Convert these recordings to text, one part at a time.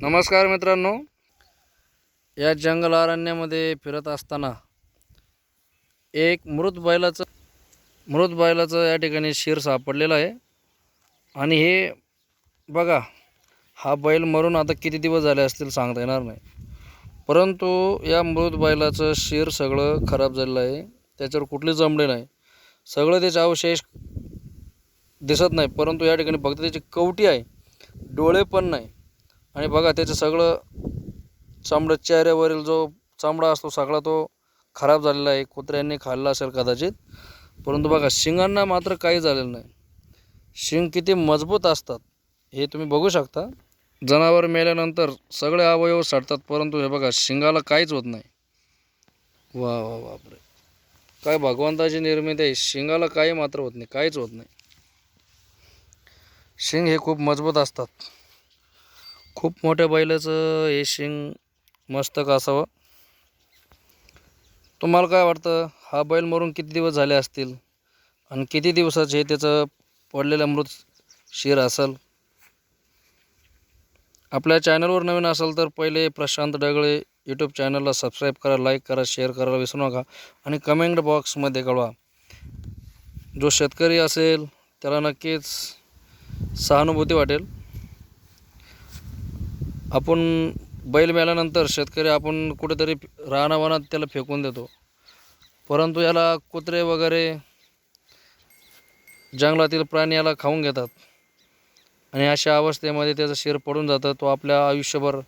नमस्कार मित्रांनो. या जंगल अरण्यामध्ये फिरत असताना एक मृत बैलाचं मृत बैलाचं या ठिकाणी शिर सापडलेलं आहे. आणि हे बघा हा बैल मरून आता किती दिवस झाले असतील सांगता येणार नाही. परंतु या मृत बैलाचं शिर सगळं खराब झालेलं आहे. त्याच्यावर कुठली जमले नाही. सगळं त्याचे अवशेष दिसत नाही. परंतु या ठिकाणी फक्त त्याची कवटी आहे. डोळे पण नाही. आणि बघा त्याचं सगळं चामडं चेहऱ्यावरील जो चामडा असतो सगळा तो खराब झालेला आहे. कुत्र्यांनी खाल्ला असेल कदाचित. परंतु बघा शिंगांना मात्र काही झालेलं नाही. शिंग किती मजबूत असतात हे तुम्ही बघू शकता. जनावर मेल्यानंतर सगळे अवयव सडतात परंतु हे बघा शिंगाला काहीच होत नाही. वा वा बापरे. काय भगवंताची निर्मिती आहे. शिंगाला काही मात्र होत नाही काहीच होत नाही. शिंग हे खूप मजबूत असतात. खूप मोठ्या बैलाचं हे शिंग मस्तक असावं. तुम्हाला काय वाटतं? हा बैल मरून किती दिवस झाले असतील? आणि किती दिवसाचे त्याचं पडलेलं मृत शिर असेल? आपल्या चॅनलवर नवीन असेल तर पहिले प्रशांत डगळे यूट्यूब चॅनलला सबस्क्राईब करा लाईक करा शेअर करायला विसरू नका. आणि कमेंट बॉक्समध्ये कळवा. जो शेतकरी असेल त्याला नक्कीच सहानुभूती वाटेल. आपण बैल मेल्यानंतर शेतकरी आपण कुठेतरी रानावानात त्याला फेकून देतो. परंतु याला कुत्रे वगैरे जंगलातील प्राणी याला खाऊन घेतात. आणि अशा अवस्थेमध्ये त्याचं शिर पडून जातं तो आपल्या आयुष्यभर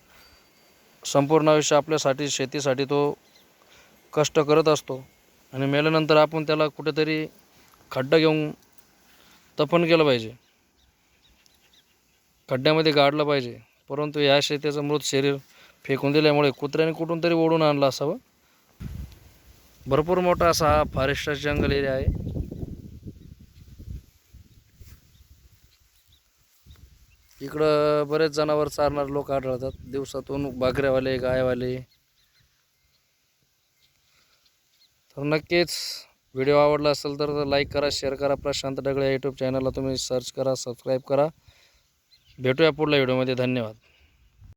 संपूर्ण आयुष्य आपल्यासाठी शेतीसाठी तो कष्ट करत असतो. आणि मेल्यानंतर आपण त्याला कुठेतरी खड्डा घेऊन तपन केलं पाहिजे. खड्ड्यामध्ये गाडलं पाहिजे. परंतु या शेत्याचं मृत शरीर फेकून दिल्यामुळे कुत्र्याने कुठून तरी ओढून आणलं असावं? भरपूर मोठा असा हा फॉरेस्ट जंगल एरिया आहे. इकडं बरेच जनावर चारणारे लोक आढळतात. दिवसातून बाकऱ्यावाले गायवाले. तर नक्कीच व्हिडिओ आवडला असेल तर लाईक करा शेअर करा. प्रशांत डगळे यूट्यूब चॅनलला तुम्ही सर्च करा सबस्क्राईब करा. भेटूया पुढल्या व्हिडिओमध्ये. धन्यवाद.